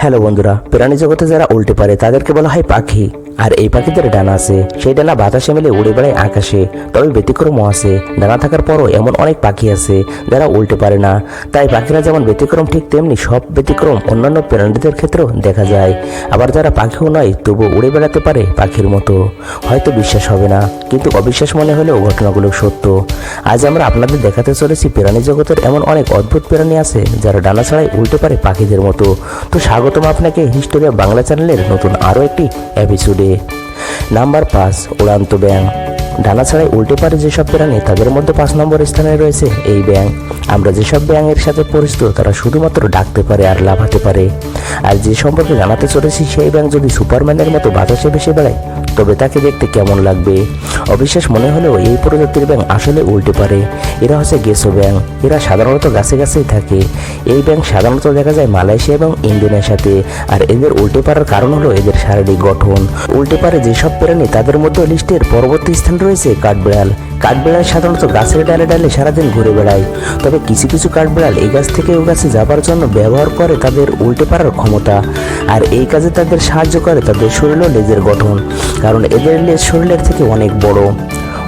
Hello বন্ধুরা প্রাণী জগতে যারা উল্টে পারে তাদেরকে বলা হয় পাখি। আর এই পাখিদের ডানা আছে। সেই ডানা বাতাসে মিলে উড়ে বেড়ায় আকাশে, তবে ব্যতিক্রমও আছে। ডানা থাকার পরও এমন অনেক পাখি আছে যারা উল্টে পারে না। তাই পাখিরা যেমন ব্যতিক্রম ঠিক তেমনি সব ব্যতিক্রম অন্যান্য প্রাণীদের ক্ষেত্রেও দেখা যায়। আবার যারা পাখিও নয় তবু উড়ে বেড়াতে পারে পাখির মতো। হয়তো বিশ্বাস হবে না, কিন্তু অবিশ্বাস মনে হলেও ঘটনাগুলো সত্য। আজ আমরা আপনাদের দেখাতে চলেছি প্রাণী জগতের এমন অনেক অদ্ভুত প্রাণী আছে যারা ডানা ছাড়াই উল্টে পারে পাখিদের মতো। তো স্বাগতম আপনাকে হিস্টোরি অফ বাংলা চ্যানেলের নতুন আরও একটি এপিসোডে নাম্বার পাঁচ, উড়ান্ত ব্যাঙ। ডানা ছাড়াই উল্টে পারে যেসব প্রাণী তাদের মধ্যে পাঁচ নম্বর স্থানে রয়েছে এই ব্যাঙ। আমরা যেসব ব্যাঙের সাথে পরিচিত, তারা শুধুমাত্র ডাকতে পারে আর লাভাতে পারে। আর যে সম্পর্কে জানাতে চলেছি, সেই ব্যাঙ যদি সুপারম্যানের মতো বাতাসে ভেসে বেড়ায় তবে তাকে দেখতে কেমন লাগবে? অবিশ্বাস মনে হলেও এই প্রজাতির ব্যাং আসলে উল্টে পারে। এরা হচ্ছে গেসো ব্যাং এরা সাধারণত গাছে গাছেই থাকে। এই ব্যাং সাধারণত দেখা যায় মালয়েশিয়া এবং ইন্দোনেশিয়াতে আর এদের উল্টে পারার কারণ হলো এদের শারীরিক গঠন। উল্টে পারে যেসব প্রাণী, তাদের মধ্যে লিস্টের পরবর্তী স্থান রয়েছে কাঠবিড়াল। কাঠবিড়াল সাধারণত গাছের ডালে ডালে সারাদিন ঘুরে বেড়ায়। তবে কিছু কিছু কাঠবিড়াল এই গাছ থেকে ও গাছে যাবার জন্য ব্যবহার করে তাদের উল্টে পারার ক্ষমতা। আর এই কাজে তাদের সাহায্য করে তাদের শরীর ও লেজের গঠন, কারণ এদের লেজ শরীরের থেকে অনেক বড়।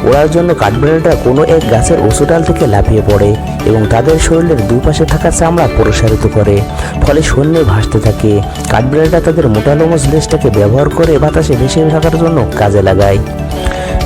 ওড়ার জন্য কাঠবিড়ালটা কোনো এক গাছের উঁচু ডাল থেকে লাফিয়ে পড়ে এবং তাদের শরীরের দুই পাশে থাকা চামড়া প্রসারিত করে, ফলে শূন্যে ভাসতে থাকে। কাঠবিড়ালটা তাদের মোটা লোমস লেজটাকে ব্যবহার করে বাতাসে ভেসে থাকার জন্য কাজে লাগায়।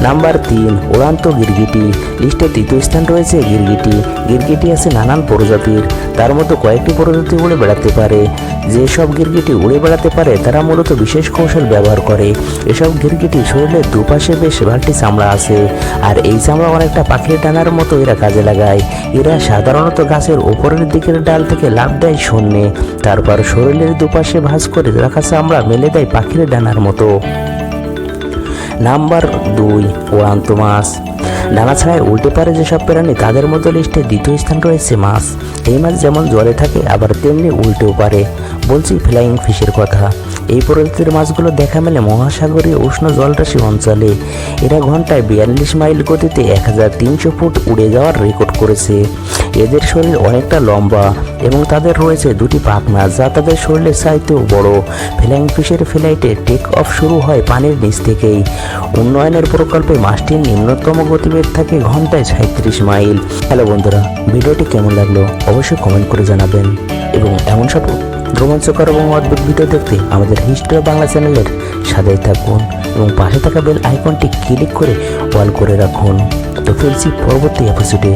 নাম্বার তিন, উড়ান্ত গিরগিটি। লিস্টে তৃতীয় স্থান রয়েছে গিরগিটি। গিরগিটি আছে নানান প্রজাতির। তার মধ্যে কয়েকটি প্রজাতি উড়ে বেড়াতে পারে। যেসব গিরগিটি উড়ে বেড়াতে পারে, তারা মূলত বিশেষ কৌশল ব্যবহার করে। এসব গিরগিটি শরীরের দুপাশে বেশ ভালটি চামড়া আছে। আর এই চামড়া অনেকটা পাখির ডানার মতো এরা কাজে লাগায়। এরা সাধারণত গাছের ওপরের দিকের ডাল থেকে লাভ দেয় শূন্যে। তারপর শরীরের দুপাশে ভাঁজ করে রাখা চামড়া মেলে দেয় পাখির ডানার মতো। নাম্বার দুই উড়ান্ত মাছ। ডানা ছাড়াই উল্টে পারে যেসব প্রাণী, তাদের মধ্যে লিস্টে দ্বিতীয় স্থান রয়েছে মাছ। এই মাছ যেমন জলে থাকে, আবার তেমনি উল্টেও পারে। বলছি ফ্লাইং ফিশের কথা। এই প্রজাতির মাছগুলো দেখা মেলে মহাসাগরীয় উষ্ণ জলরাশি অঞ্চলে। এরা ঘন্টায় বিয়াল্লিশ মাইল গতিতে এক হাজার তিনশো ফুট উড়ে যাওয়ার রেকর্ড করেছে। এদের শরীর অনেকটা লম্বা এবং তাদের রয়েছে দুটি পাখনা যা তাদের শরীরের চাইতেও বড়। ফ্লাইং ফিশের ফ্লাইটে টেক অফ শুরু হয় পানির নিচ থেকেই। উন্নয়নের প্রকল্পে মাছটির নিম্নতম গতিবেগ থাকে ঘন্টায় সাঁত্রিশ মাইল। হ্যালো বন্ধুরা, ভিডিওটি কেমন লাগল অবশ্যই কমেন্ট করে জানাবেন। এবং এমন সব রোমাঞ্চকর এবং অদ্ভুত ভিডিও দেখতে আমাদের হিস্ট্রি বাংলা চ্যানেলের সাথেই থাকুন এবং পাশে থাকা বেল আইকনটি ক্লিক করে অল করে রাখুন। তো ফিরছি পরবর্তী এপিসোডে